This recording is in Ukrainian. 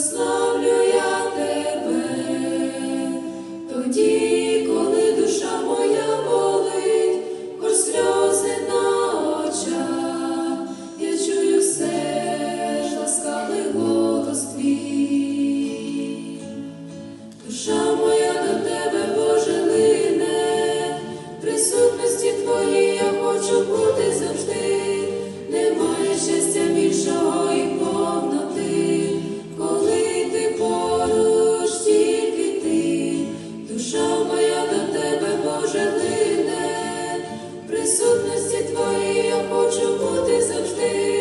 slow. присутності твоїй я хочу бути завжди.